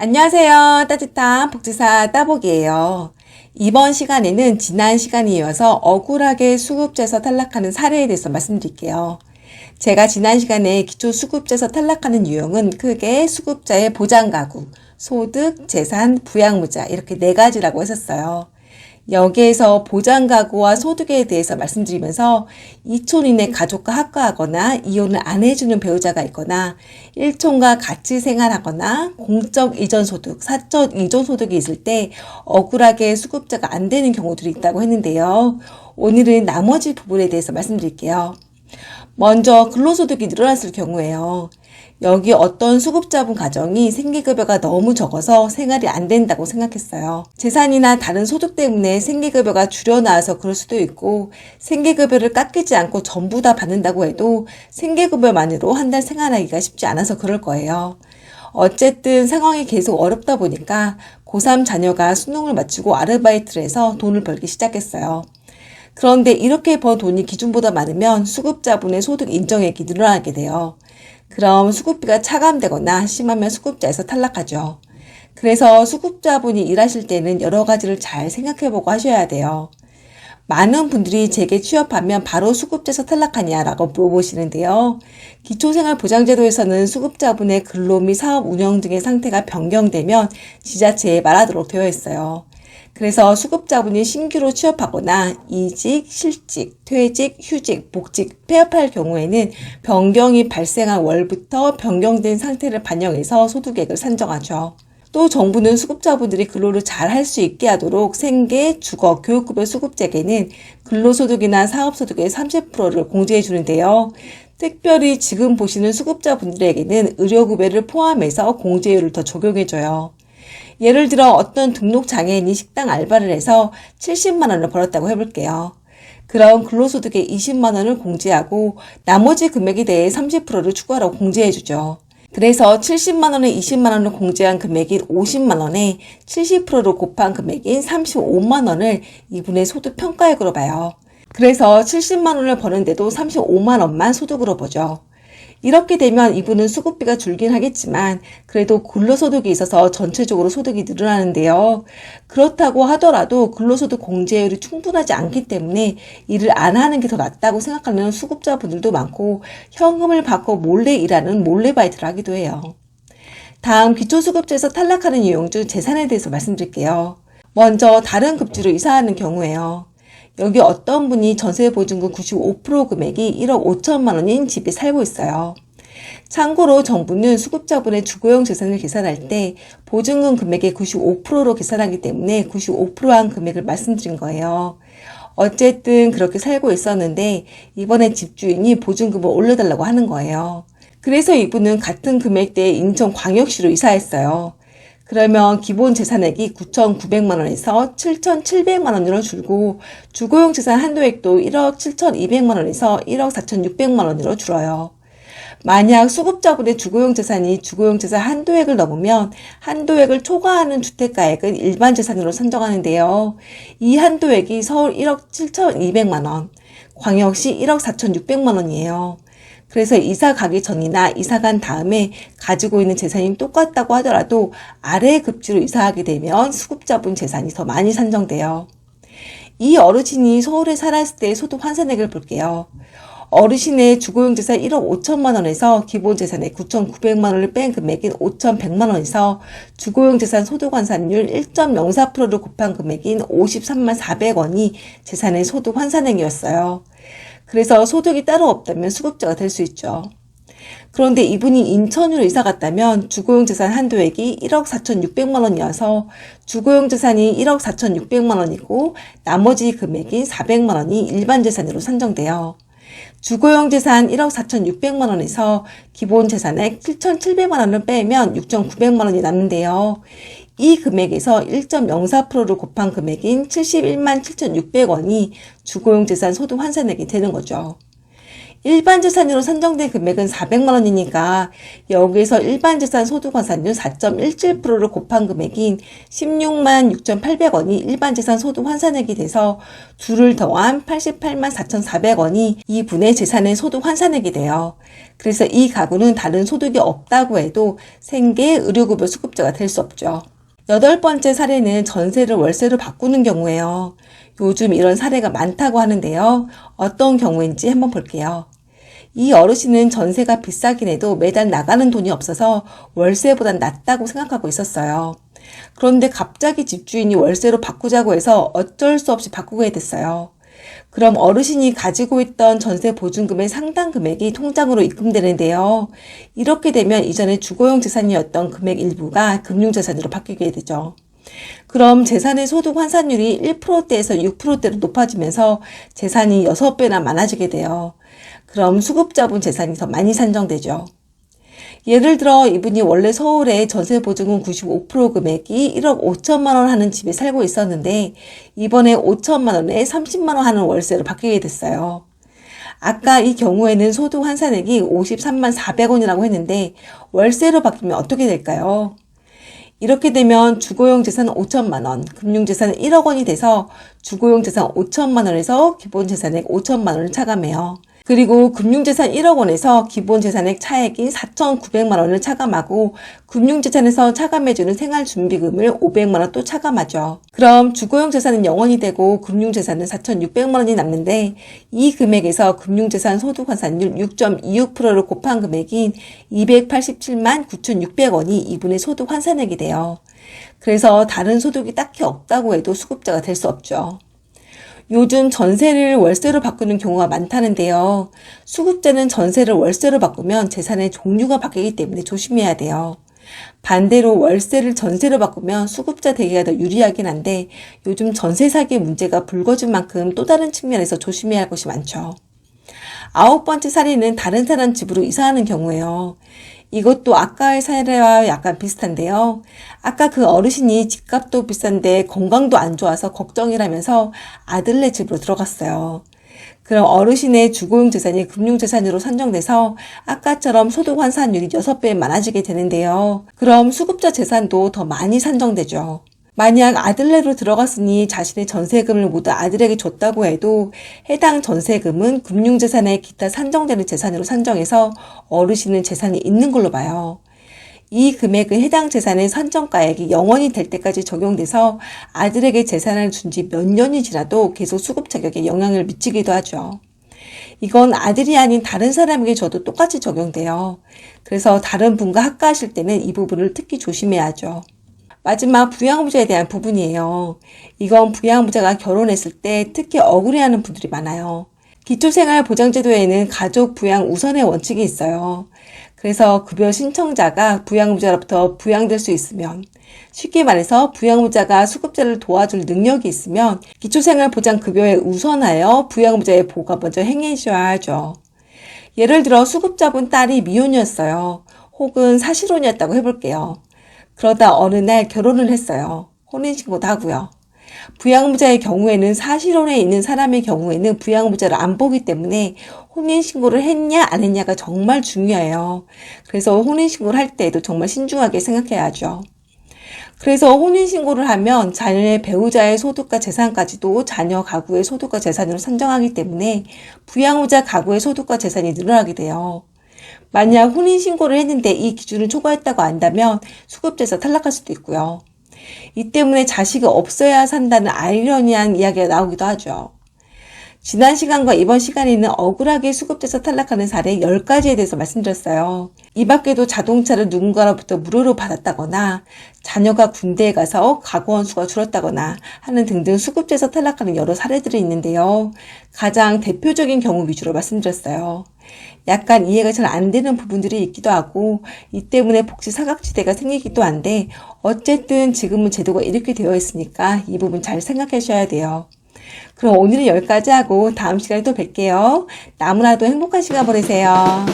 안녕하세요. 따뜻한 복지사 따복이에요. 이번 시간에는 지난 시간에 이어서 억울하게 수급제에서 탈락하는 사례에 대해서 말씀드릴게요. 제가 지난 시간에 기초 수급제에서 탈락하는 유형은 크게 수급자의 보장가구, 소득, 재산, 부양무자 이렇게 네 가지라고 했었어요. 여기에서 보장가구와 소득에 대해서 말씀드리면서 이촌인의 가족과 학과하거나 이혼을 안 해주는 배우자가 있거나 일촌과 같이 생활하거나 공적 이전 소득, 사적 이전 소득이 있을 때 억울하게 수급자가 안 되는 경우들이 있다고 했는데요. 오늘은 나머지 부분에 대해서 말씀드릴게요. 먼저 근로소득이 늘어났을 경우에요. 여기 어떤 수급자분 가정이 생계급여가 너무 적어서 생활이 안 된다고 생각했어요. 재산이나 다른 소득 때문에 생계급여가 줄여나와서 그럴 수도 있고 생계급여를 깎이지 않고 전부 다 받는다고 해도 생계급여만으로 한 달 생활하기가 쉽지 않아서 그럴 거예요. 어쨌든 상황이 계속 어렵다 보니까 고3 자녀가 수능을 마치고 아르바이트를 해서 돈을 벌기 시작했어요. 그런데 이렇게 번 돈이 기준보다 많으면 수급자분의 소득 인정액이 늘어나게 돼요. 그럼 수급비가 차감되거나 심하면 수급자에서 탈락하죠. 그래서 수급자분이 일하실 때는 여러 가지를 잘 생각해보고 하셔야 돼요. 많은 분들이 제게 취업하면 바로 수급자에서 탈락하냐라고 물어보시는데요. 기초생활보장제도에서는 수급자분의 근로 및 사업 운영 등의 상태가 변경되면 지자체에 말하도록 되어 있어요. 그래서 수급자분이 신규로 취업하거나 이직, 실직, 퇴직, 휴직, 복직, 폐업할 경우에는 변경이 발생한 월부터 변경된 상태를 반영해서 소득액을 산정하죠. 또 정부는 수급자분들이 근로를 잘 할 수 있게 하도록 생계, 주거, 교육급여 수급자에게는 근로소득이나 사업소득의 30%를 공제해 주는데요. 특별히 지금 보시는 수급자분들에게는 의료급여를 포함해서 공제율을 더 적용해 줘요. 예를 들어 어떤 등록 장애인이 식당 알바를 해서 70만 원을 벌었다고 해볼게요. 그럼 근로소득의 20만 원을 공제하고 나머지 금액에 대해 30%를 추가로 공제해주죠. 그래서 70만 원에 20만 원을 공제한 금액인 50만 원에 70%를 곱한 금액인 35만 원을 이분의 소득 평가액으로 봐요. 그래서 70만 원을 버는데도 35만 원만 소득으로 보죠. 이렇게 되면 이분은 수급비가 줄긴 하겠지만 그래도 근로소득이 있어서 전체적으로 소득이 늘어나는데요. 그렇다고 하더라도 근로소득 공제율이 충분하지 않기 때문에 일을 안 하는 게 더 낫다고 생각하는 수급자분들도 많고 현금을 받고 몰래 일하는 몰래바이트를 하기도 해요. 다음 기초수급제에서 탈락하는 유형 중 재산에 대해서 말씀드릴게요. 먼저 다른 급지로 이사하는 경우에요. 여기 어떤 분이 전세보증금 95% 금액이 1억 5천만 원인 집에 살고 있어요. 참고로 정부는 수급자분의 주거용 재산을 계산할 때 보증금 금액의 95%로 계산하기 때문에 95%한 금액을 말씀드린 거예요. 어쨌든 그렇게 살고 있었는데 이번에 집주인이 보증금을 올려달라고 하는 거예요. 그래서 이분은 같은 금액대에 인천광역시로 이사했어요. 그러면 기본 재산액이 9,900만 원에서 7,700만 원으로 줄고 주거용 재산 한도액도 1억 7,200만 원에서 1억 4,600만 원으로 줄어요. 만약 수급자분의 주거용 재산이 주거용 재산 한도액을 넘으면 한도액을 초과하는 주택가액은 일반 재산으로 산정하는데요. 이 한도액이 서울 1억 7,200만 원, 광역시 1억 4,600만 원이에요. 그래서 이사 가기 전이나 이사 간 다음에 가지고 있는 재산이 똑같다고 하더라도 아래 급지로 이사하게 되면 수급자분 재산이 더 많이 산정돼요. 이 어르신이 서울에 살았을 때 소득 환산액을 볼게요. 어르신의 주거용 재산 1억 5천만 원에서 기본 재산의 9,900만 원을 뺀 금액인 5,100만 원에서 주거용 재산 소득 환산율 1.04%를 곱한 금액인 53만 400원이 재산의 소득 환산액이었어요. 그래서 소득이 따로 없다면 수급자가 될 수 있죠. 그런데 이분이 인천으로 이사 갔다면 주거용 재산 한도액이 1억 4,600만 원이어서 주거용 재산이 1억 4,600만 원이고 나머지 금액인 400만 원이 일반 재산으로 산정돼요. 주거용 재산 1억 4,600만 원에서 기본 재산액 7,700만 원을 빼면 6,900만 원이 남는데요. 이 금액에서 1.04%를 곱한 금액인 71만 7,600원이 주거용 재산 소득 환산액이 되는 거죠. 일반 재산으로 산정된 금액은 400만 원이니까 여기에서 일반 재산 소득 환산율 4.17%를 곱한 금액인 16만 6,800원이 일반 재산 소득 환산액이 돼서 둘을 더한 88만 4,400원이 이분의 재산의 소득 환산액이 돼요. 그래서 이 가구는 다른 소득이 없다고 해도 생계 의료급여 수급자가 될 수 없죠. 여덟 번째 사례는 전세를 월세로 바꾸는 경우예요. 요즘 이런 사례가 많다고 하는데요. 어떤 경우인지 한번 볼게요. 이 어르신은 전세가 비싸긴 해도 매달 나가는 돈이 없어서 월세보단 낫다고 생각하고 있었어요. 그런데 갑자기 집주인이 월세로 바꾸자고 해서 어쩔 수 없이 바꾸게 됐어요. 그럼 어르신이 가지고 있던 전세 보증금의 상당 금액이 통장으로 입금되는데요. 이렇게 되면 이전에 주거용 재산이었던 금액 일부가 금융재산으로 바뀌게 되죠. 그럼 재산의 소득 환산율이 1%대에서 6%대로 높아지면서 재산이 6배나 많아지게 돼요. 그럼 수급자분 재산이 더 많이 산정되죠. 예를 들어 이분이 원래 서울에 전세 보증금 95% 금액이 1억 5천만 원 하는 집에 살고 있었는데 이번에 5천만 원에 30만 원 하는 월세로 바뀌게 됐어요. 아까 이 경우에는 소득 환산액이 53만 400원이라고 했는데 월세로 바뀌면 어떻게 될까요? 이렇게 되면 주거용 재산 5천만 원, 금융 재산 1억 원이 돼서 주거용 재산 5천만 원에서 기본 재산액 5천만 원을 차감해요. 그리고 금융재산 1억 원에서 기본 재산액 차액인 4,900만 원을 차감하고 금융재산에서 차감해주는 생활준비금을 500만 원 또 차감하죠. 그럼 주거용 재산은 0원이 되고 금융재산은 4,600만 원이 남는데 이 금액에서 금융재산 소득환산율 6.26%를 곱한 금액인 287만 9,600원이 이분의 소득환산액이 돼요. 그래서 다른 소득이 딱히 없다고 해도 수급자가 될 수 없죠. 요즘 전세를 월세로 바꾸는 경우가 많다는데요. 수급자는 전세를 월세로 바꾸면 재산의 종류가 바뀌기 때문에 조심해야 돼요. 반대로 월세를 전세로 바꾸면 수급자 되기가 더 유리하긴 한데 요즘 전세 사기 문제가 불거진 만큼 또 다른 측면에서 조심해야 할 것이 많죠. 아홉 번째 사례는 다른 사람 집으로 이사하는 경우예요. 이것도 아까의 사례와 약간 비슷한데요. 아까 그 어르신이 집값도 비싼데 건강도 안 좋아서 걱정이라면서 아들네 집으로 들어갔어요. 그럼 어르신의 주거용 재산이 금융 재산으로 산정돼서 아까처럼 소득 환산율이 6배 많아지게 되는데요. 그럼 수급자 재산도 더 많이 산정되죠. 만약 아들네로 들어갔으니 자신의 전세금을 모두 아들에게 줬다고 해도 해당 전세금은 금융재산의 기타 산정되는 재산으로 산정해서 어르신은 재산이 있는 걸로 봐요. 이 금액은 해당 재산의 산정가액이 0원이 될 때까지 적용돼서 아들에게 재산을 준 지 몇 년이 지나도 계속 수급 자격에 영향을 미치기도 하죠. 이건 아들이 아닌 다른 사람에게 줘도 똑같이 적용돼요. 그래서 다른 분과 학가하실 때는 이 부분을 특히 조심해야죠. 마지막 부양부자에 대한 부분이에요. 이건 부양부자가 결혼했을 때 특히 억울해하는 분들이 많아요. 기초생활보장제도에는 가족 부양 우선의 원칙이 있어요. 그래서 급여 신청자가 부양부자로부터 부양될 수 있으면 쉽게 말해서 부양부자가 수급자를 도와줄 능력이 있으면 기초생활보장급여에 우선하여 부양부자의 보가 먼저 행해져야 하죠. 예를 들어 수급자분 딸이 미혼이었어요. 혹은 사실혼이었다고 해볼게요. 그러다 어느 날 결혼을 했어요. 혼인신고도 하고요. 부양부자의 경우에는 사실혼에 있는 사람의 경우에는 부양부자를 안 보기 때문에 혼인신고를 했냐 안 했냐가 정말 중요해요. 그래서 혼인신고를 할 때에도 정말 신중하게 생각해야죠. 그래서 혼인신고를 하면 자녀의 배우자의 소득과 재산까지도 자녀 가구의 소득과 재산으로 산정하기 때문에 부양후자 가구의 소득과 재산이 늘어나게 돼요. 만약 혼인신고를 했는데 이 기준을 초과했다고 안다면 수급자에서 탈락할 수도 있고요. 이 때문에 자식이 없어야 산다는 아이러니한 이야기가 나오기도 하죠. 지난 시간과 이번 시간에는 억울하게 수급돼서 탈락하는 사례 10가지에 대해서 말씀드렸어요. 이 밖에도 자동차를 누군가로부터 무료로 받았다거나 자녀가 군대에 가서 가구원 수가 줄었다거나 하는 등등 수급돼서 탈락하는 여러 사례들이 있는데요. 가장 대표적인 경우 위주로 말씀드렸어요. 약간 이해가 잘 안 되는 부분들이 있기도 하고 이 때문에 복지 사각지대가 생기기도 한데 어쨌든 지금은 제도가 이렇게 되어 있으니까 이 부분 잘 생각하셔야 돼요. 그럼 오늘은 여기까지 하고 다음 시간에 또 뵐게요. 나무라도 행복한 시간 보내세요.